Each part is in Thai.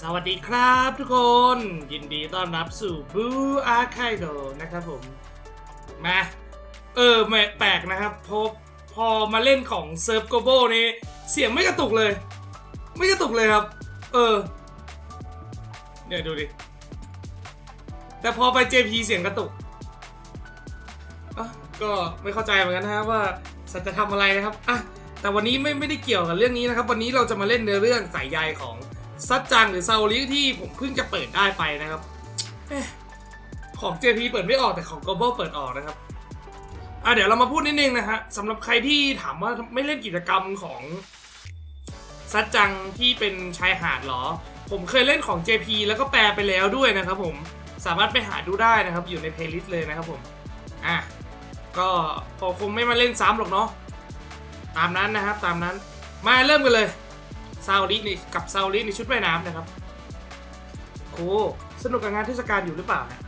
สวัสดีครับทุกคน ยินดีต้อนรับสู่บูอาร์ไคโดนะครับผม มา เออแปลกนะครับพอพอมาเล่นของเซิร์ฟโกโบนี่เสียงไม่กระตุกเลย ไม่กระตุกเลยครับ เออเดี๋ยวดูดิ แต่พอไป JP เสียงกระตุกก็ไม่เข้าใจเหมือนกันนะครับว่าสัจจะทำอะไรนะครับอะแต่วันนี้ไม่ไม่ได้เกี่ยวกับเรื่องนี้นะครับ วันนี้เราจะมาเล่นในเรื่องสายใยของ ซัดจังหรือซาโอริที่ผมเพิ่งจะเปิดได้ไปนะครับเอ๊ะของ JP เปิดไม่ออกแต่ของ Global เปิดออกนะครับอะเดี๋ยวเรามาพูดนิดนึงนะฮะสำหรับใครที่ถามว่าไม่เล่นกิจกรรมของซัดจังที่เป็นชายหาดเหรอ ผมเคยเล่นของ JP แล้วก็แปลไปแล้วด้วยนะครับผมสามารถไปหาดูได้นะครับอยู่ในเพลย์ลิสต์เลยนะครับผมอะก็พอคงไม่มาเล่นซ้ำหรอกเนาะตามนั้นนะครับตามนั้นมาเริ่มกันเลย ซาอุรินี่กับซาอุริในชุดว่ายน้ำนะครับโอ้สนุกกับงานเทศกาลอยู่หรือเปล่าเนี่ย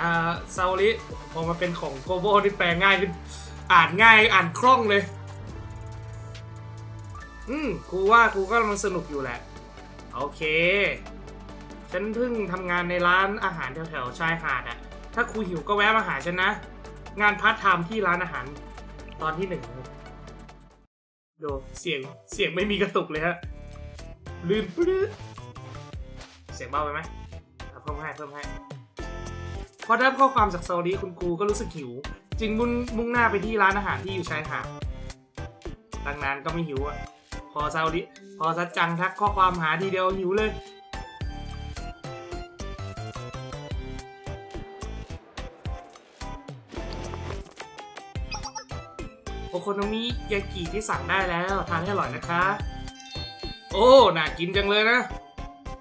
อ่าซาอุริพอมาเป็นของโกโบที่แปลง่ายขึ้นอ่านง่ายอ่านคล่องเลย อืมครูว่าครูก็กำลังสนุกอยู่แหละ โอเค ฉันเพิ่งทำงานในร้านอาหารแถวๆชายหาดอะถ้าครูหิวก็แวะมาหาฉันนะ งานพาร์ทไทม์ที่ร้านอาหารตอนที่หนึ่งดูเสียงเสียงไม่มีกระตุกเลยฮะ ลื่นปื๊ดเสียงเบาไปไหมอะเพิ่มให้เพิ่มให้พอได้ข้อความจากโซดีคุณครูก็รู้สึกหิว จึงมุ่งมุ่งหน้าไปที่ร้านอาหารที่อยู่ชายหาดตั้งนานก็ไม่หิวอะพอซาอุดิพอซัดจังทักข้อความหาทีเดียวหิวเลย โอโคโนมิยากิที่สั่งได้แล้ว ทานให้อร่อยนะคะ โอ้ น่ากินจังเลยนะ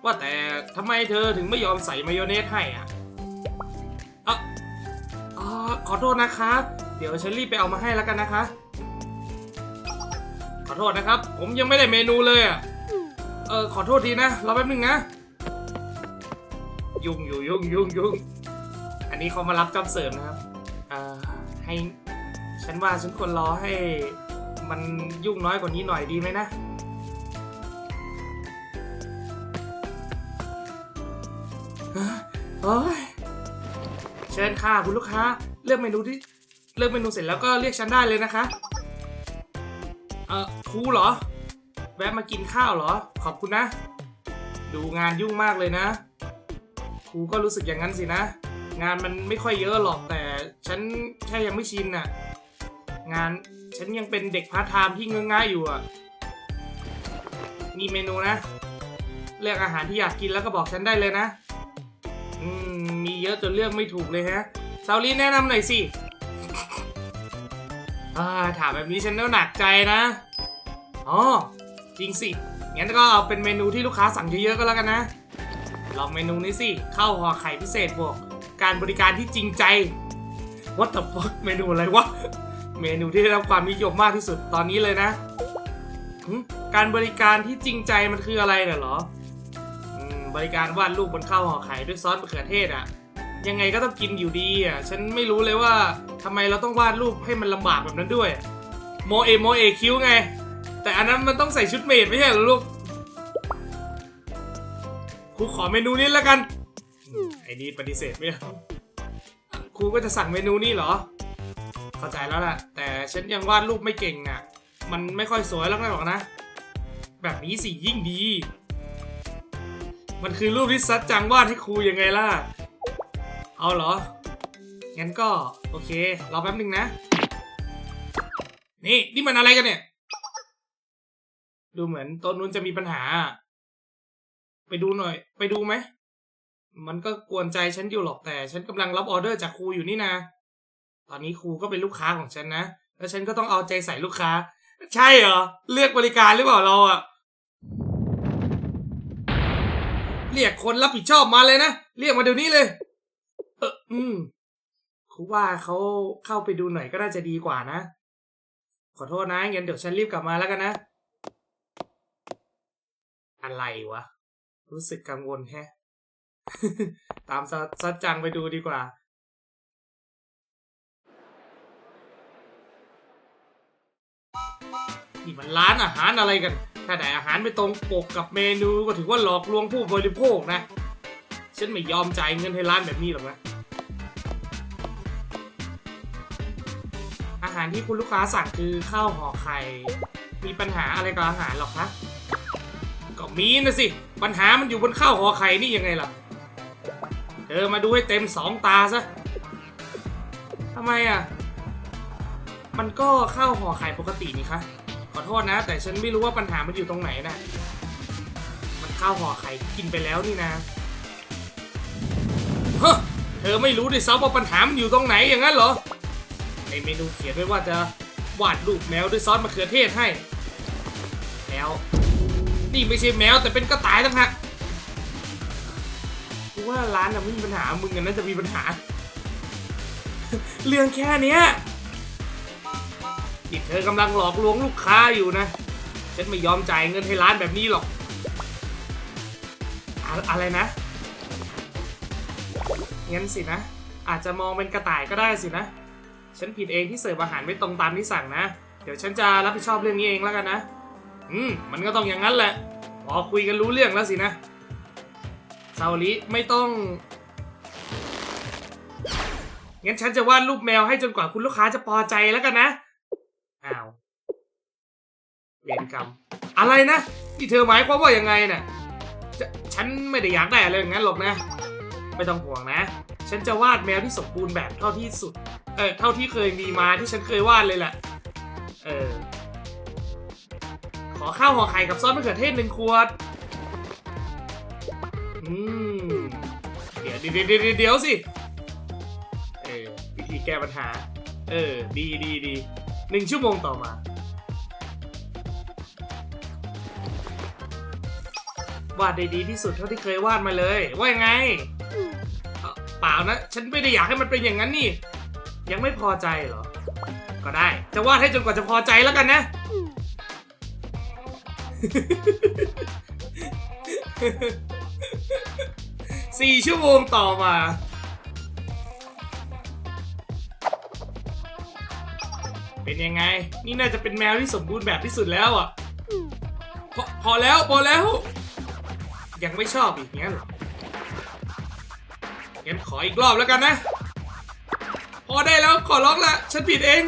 ว่าแต่ทำไมเธอถึงไม่ยอมใส่มายองเนสให้อะอะอขอโทษนะคะ เดี๋ยวฉันรีบไปเอามาให้แล้วกันนะคะ ขอโทษนะครับ ผมยังไม่ได้เมนูเลยอะ เออขอโทษทีนะ รอแป๊บนึงนะ ยุ่งอยู่ยุ่งยุ่งยุ่งอันนี้เขามารับจอบเสริมนะครับเอ่อให้ฉันว่าฉันควรรอให้ มันยุ่งน้อยกว่านี้หน่อยดีไหมนะ โอ้ยเชิญค่ะคุณลูกค้า เลือกเมนูที่เลือกเมนูเสร็จแล้วก็เรียกฉันได้เลยนะคะ เออครูเหรอ แวะมากินข้าวเหรอ ขอบคุณนะ ดูงานยุ่งมากเลยนะ ครูก็รู้สึกอย่างนั้นสินะ งานมันไม่ค่อยเยอะหรอกแต่ฉันแค่ยังไม่ชินน่ะ งานฉันยังเป็นเด็กพาร์ทไทม์ที่เงื้อง่ายอยู่อะมีเมนูนะ เลือกอาหารที่อยากกินแล้วก็บอกฉันได้เลยนะ อืมมีเยอะจนเลือกไม่ถูกเลยฮะซาลีแนะนำหน่อยสิอ่าถามแบบนี้ฉันก็หนักใจนะ อ๋อ จริงสิ งั้นก็เอาเป็นเมนูที่ลูกค้าสั่งเยอะๆก็แล้วกันนะ ลองเมนูนี้สิ ข้าวห่อไข่พิเศษบวก การบริการที่จริงใจ What the fuck เมนูอะไรวะ เมนูที่ได้รับความนิยมมากที่สุดตอนนี้เลยนะ การบริการที่จริงใจมันคืออะไรเนี่ยเหรอ บริการวาดรูปบนข้าวห่อไข่ด้วยซอสมะเขือเทศอะยังไงก็ต้องกินอยู่ดีอะฉันไม่รู้เลยว่าทำไมเราต้องวาดรูปให้มันลำบากแบบนั้นด้วย โมเอโมเอคิ้วไง แต่อันนั้นมันต้องใส่ชุดเมดไม่ใช่หรอลูกครูขอเมนูนี้แล้วกัน ไอ้นี่ปฏิเสธไม่เอาครูก็จะสั่งเมนูนี้เหรอ เข้าใจแล้วแหละแต่ฉันยังวาดรูปไม่เก่งอะ มันไม่ค่อยสวยแล้วหรอกนะ แบบนี้สิยิ่งดี มันคือรูปที่ซัดจังวาดให้ครูยังไงล่ะ เอาเหรอ งั้นก็โอเค รอแป๊บนึงนะ นี่นี่มันอะไรกันเนี่ย ดูเหมือนโต้นนู้นจะมีปัญหา ไปดูหน่อย ไปดูไหม มันก็กวนใจฉันอยู่หรอกแต่ ฉันกำลังรับออเดอร์จากครูอยู่นี่นะ ตอนนี้ครูก็เป็นลูกค้าของฉันนะ แล้วฉันก็ต้องเอาใจใส่ลูกค้า ใช่เหรอ เลือกบริการหรือเปล่าเราอะ เรียกคนรับผิดชอบมาเลยนะ เรียกมาเดี๋ยวนี้เลย เอออืมครูว่าเขาเข้าไปดูหน่อยก็น่าจะดีกว่านะ ขอโทษนะงั้นเดี๋ยวฉันรีบกลับมาแล้วกันนะ อะไรวะ รู้สึกกังวลแฮะ ตามซัดจังไปดูดีกว่านี่มันร้านอาหารอะไรกัน ถ้าได้อาหารไม่ตรงปกกับเมนูก็ถือว่าหลอกลวงผู้บริโภคนะ ฉันไม่ยอมจ่ายเงินให้ร้านแบบนี้หรอกนะ อาหารที่คุณลูกค้าสั่งคือข้าวห่อไข่ มีปัญหาอะไรกับอาหารหรอคะก็มีนะสิ ปัญหามันอยู่บนข้าวห่อไข่นี่ยังไงล่ะ เธอมาดูให้เต็มสองตาซะทำไมอะ มันก็ข้าวห่อไข่ปกตินี่คะ ขอโทษนะ แต่ฉันไม่รู้ว่าปัญหามันอยู่ตรงไหนนะมันข้าวห่อไข่กินไปแล้วนี่นะเฮ้เธอไม่รู้ด้วยซ้ำว่าปัญหามันอยู่ตรงไหนอย่างนั้นเหรอ ในเมนูเขียนไว้ว่าจะวาดรูปแมวด้วยซอสมะเขือเทศให้แล้วนี่ไม่ใช่แมวแต่เป็นกระต่ายตั้งหากกูว่าร้านน่ะไม่มีปัญหา มึงกันน่าจะมีปัญหา เรื่องแค่เนี้ย นี่เธอกำลังหลอกลวงลูกค้าอยู่นะ ฉันไม่ยอมจ่ายเงินให้ร้านแบบนี้หรอก อะอะไรนะ งั้นสินะ อาจจะมองเป็นกระต่ายก็ได้สินะ ฉันผิดเองที่เสิร์ฟอาหารไม่ตรงตามที่สั่งนะ เดี๋ยวฉันจะรับผิดชอบเรื่องนี้เองแล้วกันนะ อืม มันก็ต้องอย่างนั้นแหละ พอคุยกันรู้เรื่องแล้วสินะซาโอริไม่ต้องงั้นฉันจะวาดรูปแมวให้จนกว่าคุณลูกค้าจะพอใจแล้วกันนะ อ้าว เวรกรรม อะไรนะนี่เธอหมายความว่ายังไงน่ะจะฉันไม่ได้อยากได้อะไรอย่างนั้นหรอกนะ ไม่ต้องห่วงนะ ฉันจะวาดแมวที่สมบูรณ์แบบเท่าที่สุด เออเท่าที่เคยมีมาที่ฉันเคยวาดเลยแหละ เออ ขอข้าวห่อไข่กับซอสมะเขือเทศหนึ่งขวด อืม เดี๋ยวเดี๋ยวเดี๋ยวเดี๋ยวเดี๋ยวสิ เออวิธีแก้ปัญหา เออ ดีดีดี หนึ่งชั่วโมงต่อมา วาดได้ดีที่สุดเท่าที่เคยวาดมาเลย ว่ายังไงเอ่อเปล่านะ ฉันไม่ได้อยากให้มันเป็นอย่างนั้นนี่ ยังไม่พอใจเหรอ ก็ได้ จะวาดให้จนกว่าจะพอใจแล้วกันนะ สี่ชั่วโมงต่อมา เป็นยังไง นี่น่าจะเป็นแมวที่สมบูรณ์แบบที่สุดแล้วอะพอพอแล้วพอแล้ว ยังไม่ชอบอีกงั้นเหรองั้นขออีกรอบแล้วกันนะ พอได้แล้วขอร้องละฉันผิดเอง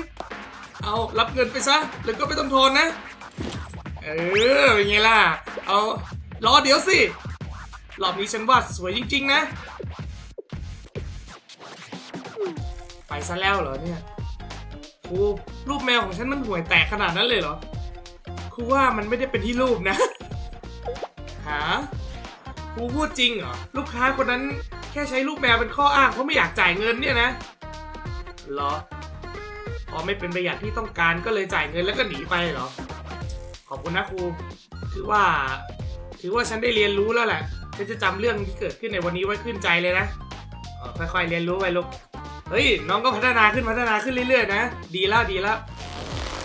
เอารับเงินไปซะ แล้วก็ไม่ต้องทนนะ เออเป็นไงล่ะ เอารอเดี๋ยวสิรอบนี้ฉันวาดสวยจริง ๆ นะ ไปซะแล้วเหรอเนี่ย รูรูปแมวของฉันมันห่วยแตกขนาดนั้นเลยเหรอครูว่ามันไม่ได้เป็นที่รูปนะหาครูพูดจริงเหรอลูกค้าคนนั้นแค่ใช้รูปแมวเป็นข้ออ้างเพราะไม่อยากจ่ายเงินเนี่ยนะเหรอพอไม่เป็นไปอย่างที่ต้องการก็เลยจ่ายเงินแล้วก็หนีไปเหรอ ขอบคุณนะครูถือว่า ถือว่าฉันได้เรียนรู้แล้วแหละฉันจะจำเรื่องที่เกิดขึ้นในวันนี้ไว้ขึ้นใจเลยนะค่อยๆเรียนรู้ไปลูก เฮ้ยน้องก็พัฒนาขึ้นพัฒนาขึ้นเรื่อยๆนะ ดีแล้วดีแล้ว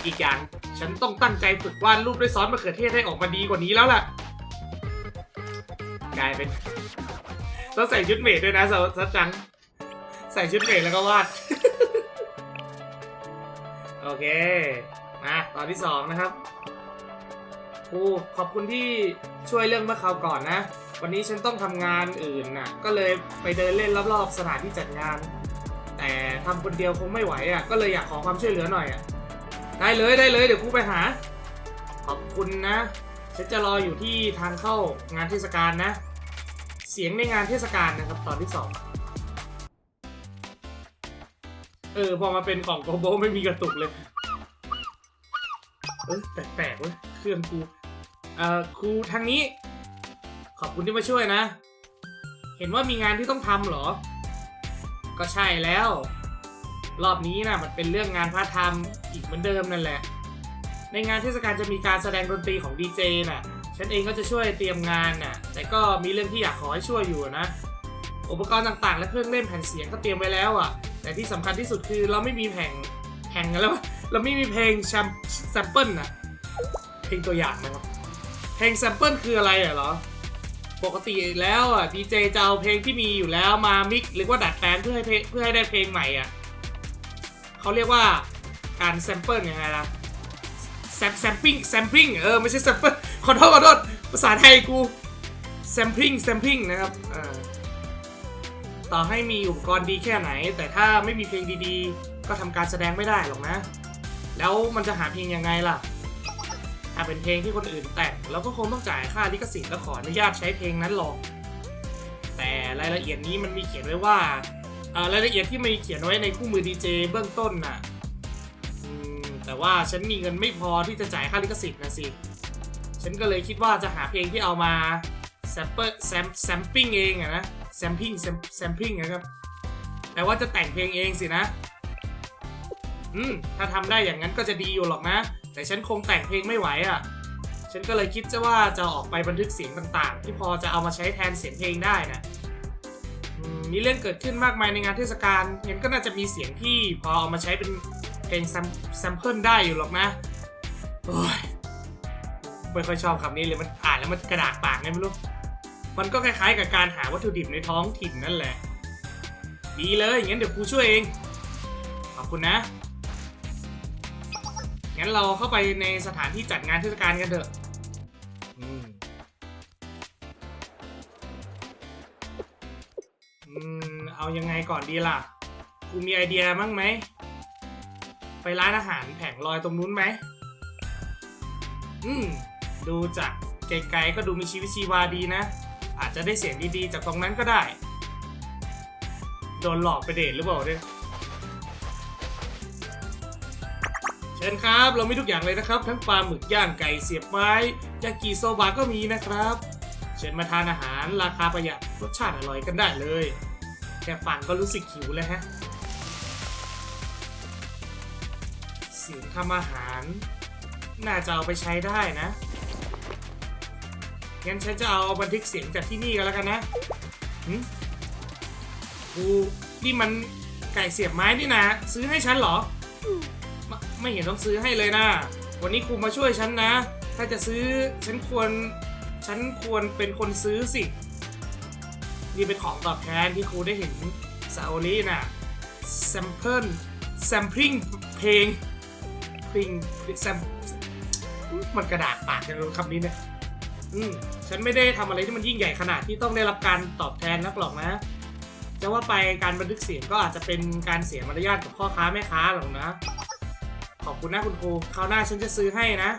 อีกอย่าง ฉันต้องตั้งใจฝึกวาดรูปด้วยซอสมะเขือเทศให้ออกมาดีกว่านี้แล้วล่ะ กลายเป็นต้องใส่ชุดเมดด้วยนะสาวซัจัง ใส่ชุดเมดแล้วก็วาด โอเค มาตอนที่สองนะครับครูขอบคุณที่ช่วยเรื่องเมื่อคราวก่อนนะ วันนี้ฉันต้องทำงานอื่นน่ะ ก็เลยไปเดินเล่นรอบๆสถานที่จัดงาน แต่ทำคนเดียวคงไม่ไหวอะก็เลยอยากขอความช่วยเหลือหน่อยอะได้เลยได้เลยเดี๋ยวครูไปหา ขอบคุณนะ ฉันจะรออยู่ที่ทางเข้างานเทศกาลนะ เสียงในงานเทศกาลนะครับตอนที่สองเออพอมาเป็นของโกโบไม่มีกระตุกเลยเออแปลกๆเว้ยเครื่องกูเอ่อครูทางนี้ ขอบคุณที่มาช่วยนะ เห็นว่ามีงานที่ต้องทำเหรอ ก็ใช่แล้ว รอบนี้นะมันเป็นเรื่องงานพาร์ทไทม์อีกเหมือนเดิมนั่นแหละ ในงานเทศกาลจะมีการแสดงดนตรีของดีเจน่ะฉันเองก็จะช่วยเตรียมงานน่ะ แต่ก็มีเรื่องที่อยากขอให้ช่วยอยู่นะ อุปกรณ์ต่างๆ และเครื่องเล่นแผ่นเสียงก็เตรียมไว้แล้วอะ แต่ที่สำคัญที่สุดคือเราไม่มีแผ่นแผ่นกันแล้วเราไม่มีเพลงแชมแซมเปิลน่ะเพลงตัวอย่างนะครับเพลงแซมเปิลคืออะไรอะเหรอ ปกติแล้วอะดีเจจะเอาเพลงที่มีอยู่แล้วมามิกหรือว่าดัดแปลงเพื่อให้เพื่อให้ได้เพลงใหม่อะเขาเรียกว่าการแซมเปิลยังไงล่ะแซมแซมปิ้งแซมปิ้งเออไม่ใช่แซมเปิลขอโทษขอโทษภาษาไทยกูแซมปิ้งแซมปิ้งนะครับต่อให้มีอุปกรณ์ดีแค่ไหน แต่ถ้าไม่มีเพลงดีๆ ก็ทำการแสดงไม่ได้หรอกนะ แล้วมันจะหาเพลงยังไงล่ะ ถ้าเป็นเพลงที่คนอื่นแต่งเราก็คงต้องจ่ายค่าลิขสิทธิ์และขออนุญาตใช้เพลงนั้นหรอก แต่รายละเอียดนี้มันมีเขียนไว้ว่าอ่อรายละเอียดที่มีเขียนไว้ในคู่มือดีเจเบื้องต้นน่ะแต่ว่าฉันมีเงินไม่พอที่จะจ่ายค่าลิขสิทธิ์นะสิ ฉันก็เลยคิดว่าจะหาเพลงที่เอามาแซมเปิลแซมแซมปิ้งเองอะนะแซมปิ้งแซมแซมปิ้งนะครับ แต่ว่าจะแต่งเพลงเองสินะ อืม ถ้าทำได้อย่างนั้นก็จะดีอยู่หรอกนะ แต่ฉันคงแต่งเพลงไม่ไหวอะ่ะ ฉันก็เลยคิดจะว่าจะออกไปบันทึกเสียงต่างๆ ที่พอจะเอามาใช้แทนเสียงเพลงได้นะอืมมีเรื่องเกิดขึ้นมากมายในงานเทศกาลงั้นก็น่าจะมีเสียงที่พอเอามาใช้เป็นเพลงแซมเพิลได้อยู่หรอกนะโอ้ยไม่ค่อยชอบคำนี้เลยมันอ่านแล้วมันกระดากปากไงไม่รู้ มันก็คล้ายๆ กับการหาวัตถุดิบในท้องถิ่นนั่นแหละ ดีเลยงั้นเดี๋ยวครูช่วยเอง ขอบคุณนะ งั้นเราเข้าไปในสถานที่จัดงานเทศกาลกันเถอะอืมอืมเอายังไงก่อนดีล่ะ กูมีไอเดียมั้งไหม ไปร้านอาหารแผงลอยตรงนู้นไหม อืม ดูจากไกลๆก็ดูมีชีวิตชีวาดีนะ อาจจะได้เสียงดีๆ จากตรงนั้นก็ได้ โดนหลอกไปเดทหรือเปล่าเนี่ย เชิญครับ เรามีทุกอย่างเลยนะครับ ทั้งปลาหมึกย่างไก่เสียบไม้ยากิโซบะก็มีนะครับ เชิญมาทานอาหารราคาประหยัดรสชาติอร่อยกันได้เลย แค่ฟังก็รู้สึกหิวแล้วฮะเสียงทำอาหาร น่าจะเอาไปใช้ได้นะงั้นฉันจะเอาบันทึกเสียงจากที่นี่กันแล้วกันนะหึกูนี่มันไก่เสียบไม้นี่นะ ซื้อให้ฉันเหรอ ไม่เห็นต้องซื้อให้เลยนะ วันนี้ครูมาช่วยฉันนะ ถ้าจะซื้อฉันควรฉันควรเป็นคนซื้อสินี่เป็นของตอบแทนที่ครูได้เห็นซาโอลีน่ะแซมเพิลแซมพลิงเพลงเพลงแซมมันกระดาษปากกันรู้คำนี้เนี่ยอืมฉันไม่ได้ทำอะไรที่มันยิ่งใหญ่ขนาดที่ต้องได้รับการตอบแทนนักหรอกนะ จะว่าไปการบันทึกเสียงก็อาจจะเป็นการเสียมารยาทกับพ่อค้าแม่ค้าหรอกนะ อบคุณนะคุณครูคราวหน้าฉันจะซื้อให้นะ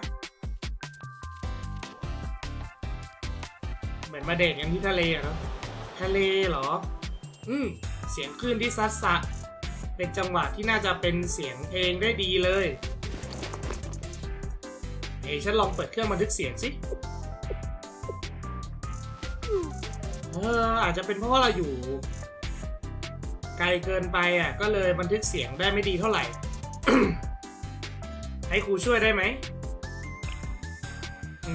เหมือนมาเดทกันที่ทะเลอะเนาะทะเลเหรอ อืม เสียงคลื่นที่ซัดสะ เป็นจังหวะที่น่าจะเป็นเสียงเพลงได้ดีเลยเฮ้ฉันลองเปิดเครื่องบันทึกเสียงสิเอออาจจะเป็นเพราะว่าเราอยู่ ไกลเกินไปอะ ก็เลยบันทึกเสียงได้ไม่ดีเท่าไหร่ ให้ครูช่วยได้ไหมอื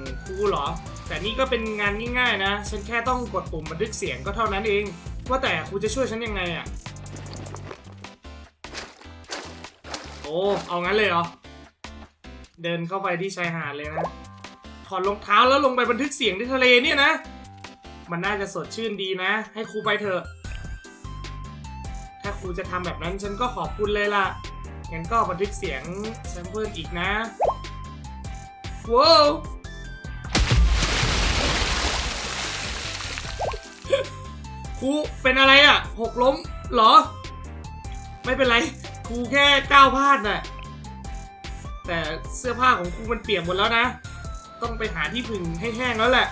มครูเหรอ แต่นี่ก็เป็นงานง่ายๆนะ ฉันแค่ต้องกดปุ่มบันทึกเสียงก็เท่านั้นเอง ว่าแต่ครูจะช่วยฉันยังไงอะโอ้ เอางั้นเลยเหรอ เดินเข้าไปที่ชายหาดเลยนะ ถอดรองเท้าแล้วลงไปบันทึกเสียงที่ทะเลเนี่ยนะ มันน่าจะสดชื่นดีนะ ให้ครูไปเถอะ ถ้าครูจะทำแบบนั้นฉันก็ขอบคุณเลยล่ะ งั้นก็บันทึกเสียงแซมเปิลอีกนะว้าวครูเป็นอะไรอะ หกล้มเหรอ ไม่เป็นไรครูแค่ก้าวพลาดน่ะ แต่เสื้อผ้าของครูมันเปียกหมดแล้วนะ ต้องไปหาที่ผึ่งให้แห้งแล้วแหละ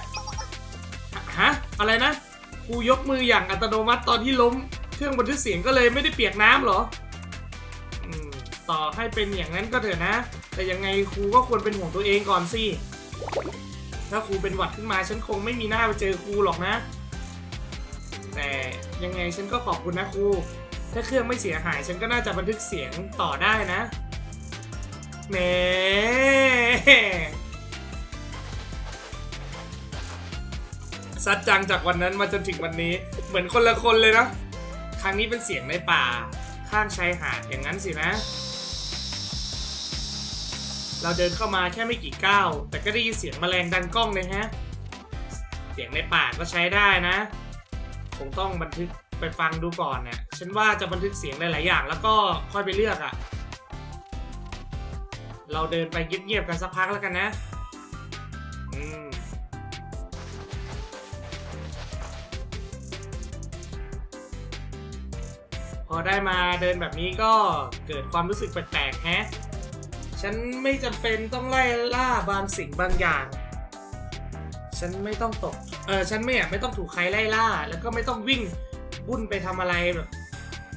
ฮะอะไรนะครูยกมืออย่างอัตโนมัติตอนที่ล้ม เครื่องบันทึกเสียงก็เลยไม่ได้เปียกน้ำเหรอ ต่อให้เป็นอย่างนั้นก็เถอะนะ แต่ยังไงครูก็ควรเป็นห่วงตัวเองก่อนสิ ถ้าครูเป็นหวัดขึ้นมาฉันคงไม่มีหน้าไปเจอครูหรอกนะ แต่ยังไงฉันก็ขอบคุณนะครู ถ้าเครื่องไม่เสียหายฉันก็น่าจะบันทึกเสียงต่อได้นะแหมซัดจังจากวันนั้นมาจนถึงวันนี้เหมือนคนละคนเลยนะ ครั้งนี้เป็นเสียงในป่า ข้างชายหาดอย่างนั้นสินะ เราเดินเข้ามาแค่ไม่กี่ก้าว แต่ก็ได้ยินเสียงแมลงดังกล้องเลยฮะ เสียงในป่าก็ใช้ได้นะ คงต้องบันทึกไปฟังดูก่อนเนี่ย ฉันว่าจะบันทึกเสียงหลายๆอย่าง แล้วก็ค่อยไปเลือกอะเราเดินไปเงียบๆกันสักพักแล้วกันนะ อืมพอได้มาเดินแบบนี้ก็เกิดความรู้สึกแปลกๆแฮะ ฉันไม่จำเป็นต้องไล่ล่าบางสิ่งบางอย่าง ฉันไม่ต้องตก เออ ฉันไม่อยากไม่ต้องถูกใครไล่ล่า แล้วก็ไม่ต้องวิ่งบุ่นไปทำอะไรแบบ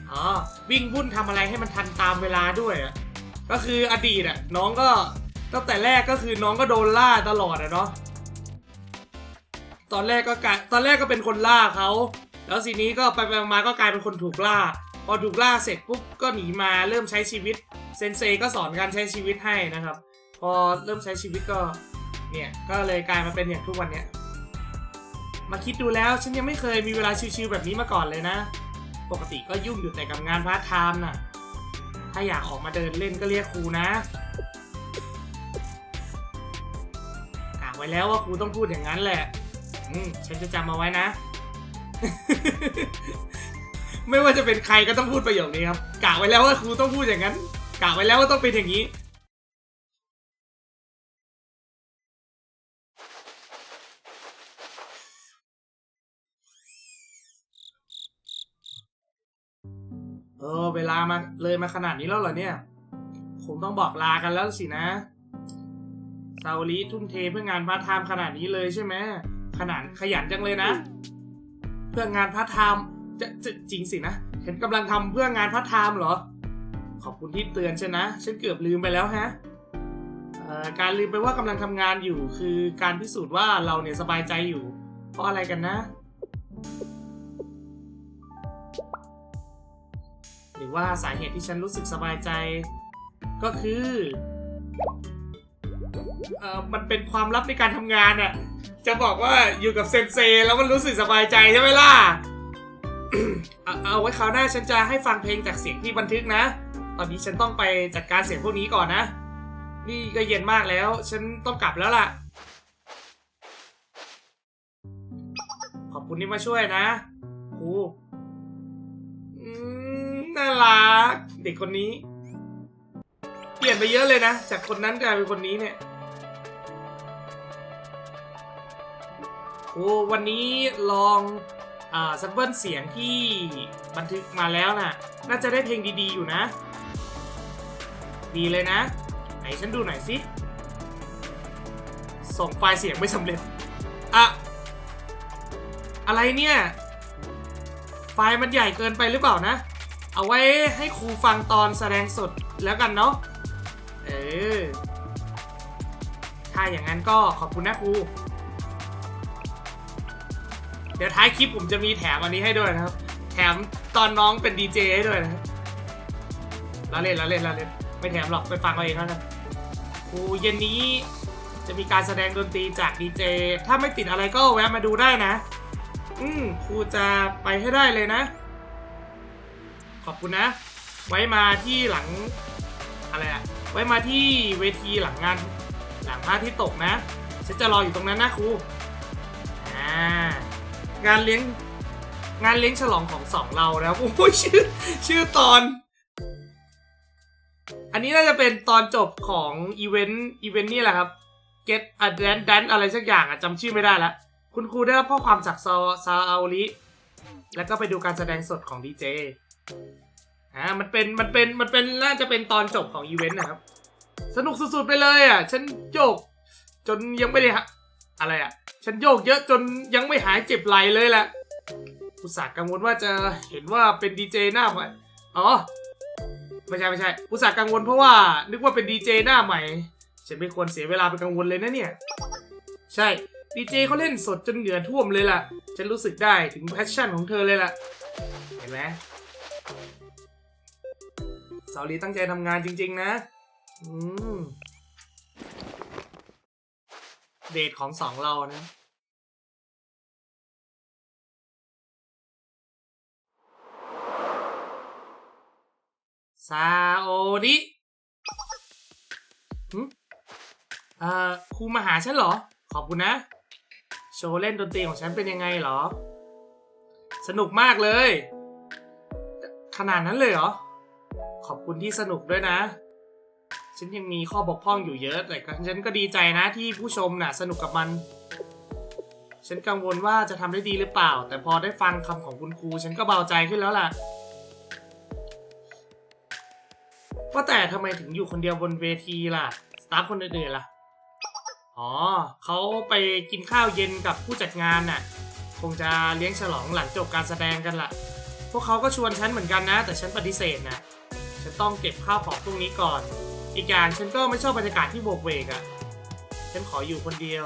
อ๋อ วิ่งบุ่นทำอะไรให้มันทันตามเวลาด้วยอะ ก็คืออดีตอะ น้องก็ตั้งแต่แรกก็คือน้องก็โดนล่าตลอดอะเนาะ ตอนแรกก็กลายตอนแรกก็เป็นคนล่าเขาแล้วทีนี้ก็ไปไปมาก็กลายเป็นคนถูกล่า พอถูกล่าเสร็จปุ๊บก็หนีมาเริ่มใช้ชีวิต เซนเซก็สอนการใช้ชีวิตให้นะครับ พอเริ่มใช้ชีวิตก็เนี่ยก็เลยกลายมาเป็นอย่างทุกวันเนี้ยมาคิดดูแล้วฉันยังไม่เคยมีเวลาชิวๆแบบนี้มาก่อนเลยนะ ปกติก็ยุ่งอยู่แต่กับงานพาร์ทไทม์น่ะ ถ้าอยากออกมาเดินเล่นก็เรียกครูนะกะไว้แล้วว่าครูต้องพูดอย่างนั้นแหละ อืมฉันจะจำเอาไว้นะ ไม่ว่าจะเป็นใครก็ต้องพูดประโยคนี้ครับกะไว้แล้วว่าครูต้องพูดอย่างนั้น กะไว้แล้วว่าต้องเป็นอย่างนี้ เออ เวลามาเลยมาขนาดนี้แล้วเหรอเนี่ย คงต้องบอกลากันแล้วสินะซาโอริทุ่มเทเพื่องานพาร์ทไทม์ขนาดนี้เลยใช่ไหมขนาดขยันจังเลยนะ เพื่องานพาร์ทไทม์จะจะจริงสินะ เห็นกำลังทำเพื่องานพาร์ทไทม์เหรอ ขอบคุณที่เตือนฉันนะ ฉันเกือบลืมไปแล้วฮะการลืมไปว่ากำลังทำงานอยู่ คือการพิสูจน์ว่าเราเนี่ยสบายใจอยู่ เพราะอะไรกันนะ หรือว่าสาเหตุที่ฉันรู้สึกสบายใจ ก็คือเออมันเป็นความลับในการทำงานอะจะบอกว่าอยู่กับเซนเซแล้วมันรู้สึกสบายใจใช่ไหมล่ะ เอาไว้คราวหน้าฉันจะให้ฟังเพลงจากเสียงที่บันทึกนะ ตอนนี้ฉันต้องไปจัดการเสียงพวกนี้ก่อนนะ นี่ก็เย็นมากแล้ว ฉันต้องกลับแล้วล่ะ ขอบคุณที่มาช่วยนะครูน่ารัก เด็กคนนี้ เปลี่ยนไปเยอะเลยนะ จากคนนั้นกลายเป็นคนนี้เนี่ยโอ้วันนี้ลองอ่าซัมเปิลเสียงที่บันทึกมาแล้วน่ะ น่าจะได้เพลงดีๆอยู่นะ ดีเลยนะ ไหนฉันดูหน่อยสิส่งไฟล์เสียงไม่สำเร็จอะอะไรเนี่ย ไฟล์มันใหญ่เกินไปหรือเปล่านะ เอาไว้ให้ครูฟังตอนแสดงสดแล้วกันเนาะเออถ้าอย่างนั้นก็ขอบคุณนะครู เดี๋ยวท้ายคลิปผมจะมีแถมอันนี้ให้ด้วยนะครับ แถมตอนน้องเป็นดีเจให้ด้วยนะครับเราเล่นเราเล่นเราเล่น ไม่แถมหรอกไปฟังเอาเองแล้วกันครูเย็นนี้จะมีการแสดงดนตรีจากดีเจ ถ้าไม่ติดอะไรก็แวะมาดูได้นะ อืมครูจะไปให้ได้เลยนะ ขอบคุณนะ ไว้มาที่หลังอะไรอะไว้มาที่เวทีหลังงาน หลังพระอาที่ตกนะ ฉันจะรออยู่ตรงนั้นนะครู อ่า งานเลี้ยง งานเลี้ยงฉลองของสองเราแล้วโอ้ยชื่อ ชื่อตอน อันนี้น่าจะเป็นตอนจบของอีเวนต์อีเวนต์นี่แหละครับ Get a Dance Dance อะไรสักอย่างอะจำชื่อไม่ได้ละคุณครูได้รับข้อความจากซาซาอาริแล้วก็ไปดูการแสดงสดของดีเจอ่ามันเป็นมันเป็นมันเป็นน่าจะเป็นตอนจบของอีเวนต์นะครับ สนุกสุดๆไปเลยอะ ฉันโยก จนยังไม่ได้ฮะอะไรอะ ฉันโยกเยอะจนยังไม่หายเจ็บไหลเลยแหละอุตส่าห์กังวลว่าจะเห็นว่าเป็นดีเจหน้าใหม่อ๋อ ไม่ใช่ไม่ใช่อุตส่าห์กังวลเพราะว่า นึกว่าเป็นดีเจหน้าใหม่ ฉันไม่ควรเสียเวลาไปกังวลเลยนะเนี่ย ใช่ดีเจเขาเล่นสดจนเหงื่อท่วมเลยล่ะ ฉันรู้สึกได้ถึงแพชชั่นของเธอเลยล่ะ เห็นไหมสาวลีตั้งใจทำงานจริง ๆ นะ อืม เดทของสองเรานะ ซาโอดิหึเอ่อครูมาหาฉันเหรอ ขอบคุณนะ โชว์เล่นดนตรีของฉันเป็นยังไงเหรอ สนุกมากเลย ขนาดนั้นเลยเหรอ ขอบคุณที่สนุกด้วยนะ ฉันยังมีข้อบกพร่องอยู่เยอะ แต่ฉันก็ดีใจนะที่ผู้ชมน่ะ สนุกกับมัน ฉันกังวลว่าจะทำได้ดีหรือเปล่า แต่พอได้ฟังคำของคุณครู ฉันก็เบาใจขึ้นแล้วล่ะ ว่าแต่ทำไมถึงอยู่คนเดียวบนเวทีล่ะ สตาฟคนอื่นๆล่ะ อ๋อเขาไปกินข้าวเย็นกับผู้จัดงานน่ะ คงจะเลี้ยงฉลองหลังจบการแสดงกันล่ะ พวกเขาก็ชวนฉันเหมือนกันนะ แต่ฉันปฏิเสธนะ ฉันต้องเก็บข้าวของตรงนี้ก่อน อีกอย่างฉันก็ไม่ชอบบรรยากาศที่โบกเวกอะ่ะ ฉันขออยู่คนเดียว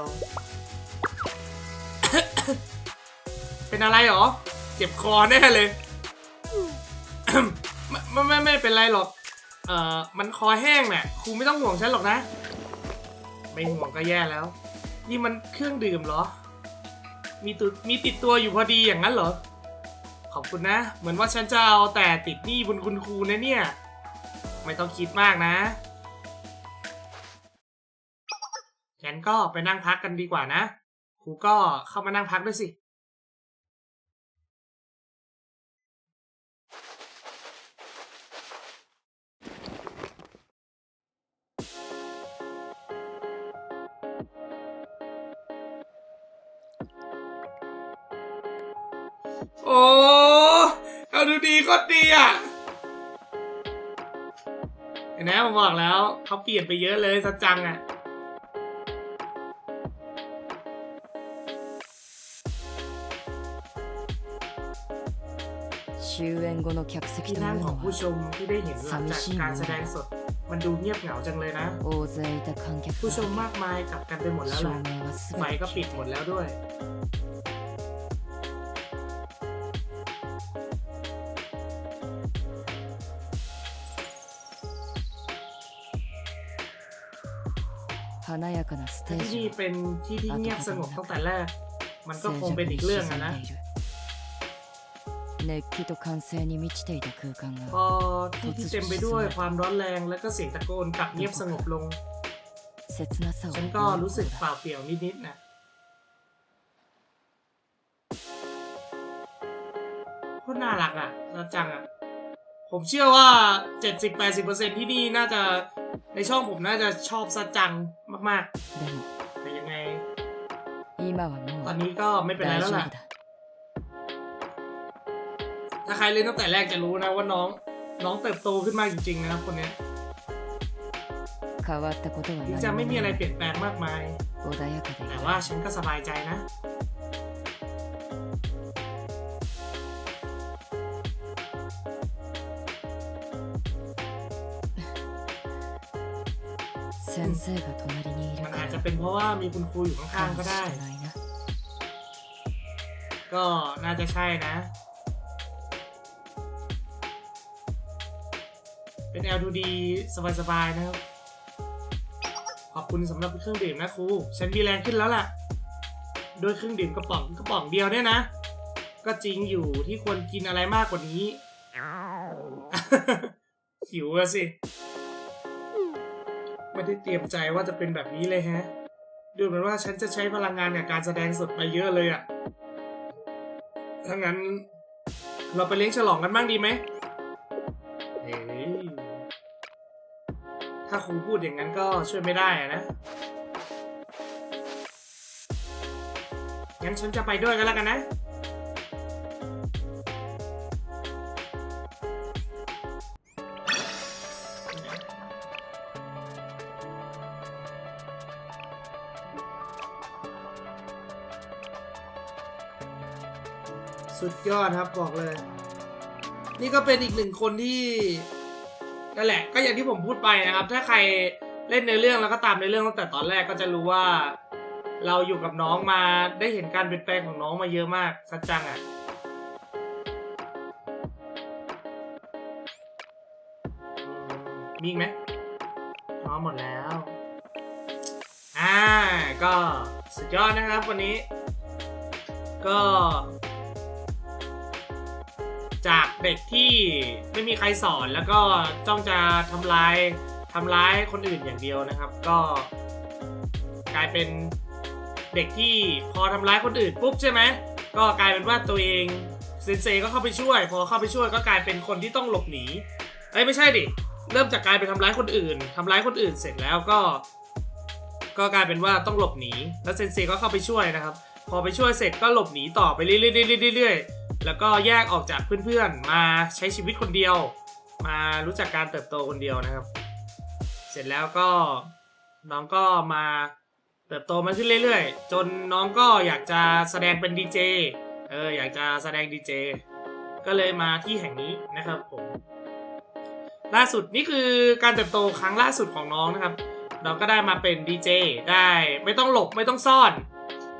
เป็นอะไรหรอ เจ็บคอแน่เลย ไม่ไม่ไม่ไม่เป็นไรหรอก เอ่อ มันคอแห้งน่ะครูไม่ต้องห่วงฉันหรอกนะ ไม่ห่วงก็แย่แล้ว นี่มันเครื่องดื่มเหรอ มีตุมีติดตัวอยู่พอดีอย่างนั้นเหรอ ขอบคุณนะ เหมือนว่าฉันจะเอาแต่ติดหนี้บุญคุณครูนะเนี่ย ไม่ต้องคิดมากนะฉันก็ไปนั่งพักกันดีกว่านะ ครูก็เข้ามานั่งพักด้วยสิ ก็ดีอ่ะเห็นไหมผมบอกแล้วเขาเปลี่ยนไปเยอะเลยสัจจังอ่ะ 終演後の客席 ที่ とい นั่ง う ของ の ผู้ は ชมที่ได้เห็นหลังจากการแสดงสด มันดูเงียบเหงาจังเลยนะ 大勢いた観客 ผู้ชม は มากมายกลับกันไปหมดแล้ว 照 ล่ะ 明は ไฟ 全て ก็ปิ 消 ด え หมดแล้วด้วย かなステ ถ้า ー ที่นี่ ジ เป็นที่ที่เงียบสงบตั้งแต่แรก มัน は ก็ 静 คงเป็น 寂 อี に กเรื่อง 沈 อะ ん นะ でいる熱気と歓声に満ちていた空間 พ が อที่ที่เต็มไปด้วยความร้อนแรงและก็เสียงตะโกนกลับเงียบสงบลง 切なさを ฉัน 覚 ก็ える รู้สึก ほど เปล่าเปลี่ยวนิดๆนะโคตรน่ารักอ่ะน่าจังอ่ะ ผมเชื่อว่า 70-80%ที่นี่น่าจะ ในช่องผมน่าจะชอบซะจังมากๆ แต่ยังไง ตอนนี้ก็ไม่เป็นไรแล้วล่ะ ถ้าใครเล่นตั้งแต่แรกจะรู้นะว่าน้องน้องเติบโตขึ้นมากจริงๆนะครับคนนี้ถึงจะไม่มีอะไรเปลี่ยนแปลงมากมาย แต่ว่าฉันก็สบายใจนะ มันอาจจะเป็นเพราะว่ามีคุณครูอยู่ข้างๆก็ได้ ก็น่าจะใช่นะ เป็นแอลดูดีสบายๆนะครับ ขอบคุณสำหรับเครื่องดื่มนะครู ฉันมีแรงขึ้นแล้วล่ะ โดยเครื่องดื่มกระป๋องกระป๋องเดียวเนี่ยนะ ก็จริงอยู่ที่ควรกินอะไรมากกว่านี้หิวสิ ไม่ได้เตรียมใจว่าจะเป็นแบบนี้เลยแฮะ ดูเหมือนว่าฉันจะใช้พลังงานกับการแสดงสดไปเยอะเลยอะถ้างั้น เราไปเลี้ยงฉลองกันบ้างดีไหมเฮ้ยถ้าครูพูดอย่างนั้นก็ช่วยไม่ได้อะนะ งั้นฉันจะไปด้วยกันแล้วกันนะ สุดยอดครับบอกเลย นี่ก็เป็นอีกหนึ่งคนที่นั่นแหละ ก็อย่างที่ผมพูดไปนะครับ ถ้าใครเล่นในเรื่องแล้วก็ตามในเรื่องตั้งแต่ตอนแรกก็จะรู้ว่า เราอยู่กับน้องมาได้เห็นการเปลี่ยนแปลงของน้องมาเยอะมากสัจจังอะมมีอีกไหมน้องหมดแล้ว อ่าก็สุดยอดนะครับวันนี้ ก็ จากเด็กที่ไม่มีใครสอนแล้วก็จ้องจะทำลายทำร้ายคนอื่นอย่างเดียวนะครับ ก็กลายเป็นเด็กที่พอทำร้ายคนอื่นปุ๊บใช่ไหมก็กลายเป็นว่าตัวเองเซนเซก็เข้าไปช่วย พอเข้าไปช่วยก็กลายเป็นคนที่ต้องหลบหนีเอ้ยไม่ใช่ดิเริ่มจากการไปทำร้ายคนอื่นทำร้ายคนอื่นเสร็จแล้วก็ ก็กลายเป็นว่าต้องหลบหนีแล้วเซนเซก็เข้าไปช่วยนะครับ พอไปช่วยเสร็จก็หลบหนีต่อไปเรื่อยๆเรื่อยๆ แล้วก็แยกออกจากเพื่อนๆ มาใช้ชีวิตคนเดียว มารู้จักการเติบโตคนเดียวนะครับ เสร็จแล้วก็น้องก็มาเติบโตมาขึ้นเรื่อยๆ จนน้องก็อยากจะแสดงเป็นดีเจ เอออยากจะแสดงดีเจ ก็เลยมาที่แห่งนี้นะครับผม ล่าสุดนี่คือการเติบโตครั้งล่าสุดของน้องนะครับ น้องก็ได้มาเป็นดีเจ ได้ไม่ต้องหลบไม่ต้องซ่อน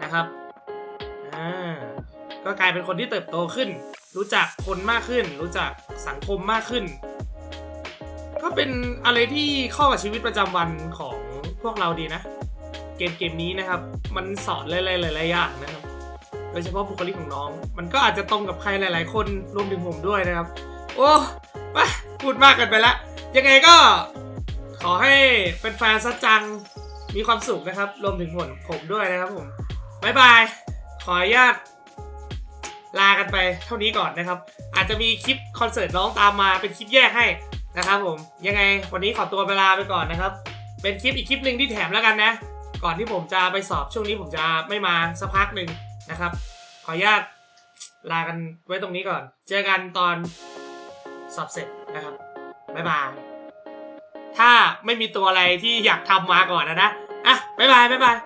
นะครับ ก็กลายเป็นคนที่เติบโตขึ้น รู้จักคนมากขึ้น รู้จักสังคมมากขึ้น ก็เป็นอะไรที่เข้ากับชีวิตประจำวันของพวกเราดีนะ เกมเกมนี้นะครับ มันสอนหลายๆหลายๆอย่างนะครับโดยเฉพาะบุคลิกของน้อง มันก็อาจจะตรงกับใครหลาย ๆ คนรวมถึงผมด้วยนะครับ โอ้ไปพูดมากกันไปละยังไงก็ขอให้เป็นแฟนซัจังมีความสุขนะครับ รวมถึงผมผมด้วยนะครับผมบายบาย ขออนุญาต ลากันไปเท่านี้ก่อนนะครับ อาจจะมีคลิปคอนเสิร์ตน้องตามมาเป็นคลิปแยกให้นะครับผมยังไงวันนี้ขอตัวไปลาไปก่อนนะครับ เป็นคลิปอีกคลิปหนึ่งที่แถมแล้วกันนะ ก่อนที่ผมจะไปสอบช่วงนี้ผมจะไม่มาสักพักหนึ่งนะครับ ขออนุญาตลากันไว้ตรงนี้ก่อน เจอกันตอนสอบเสร็จนะครับบ๊ายบาย ถ้าไม่มีตัวอะไรที่อยากทำมาก่อนนะนะอะบ๊ายบายบ๊ายบาย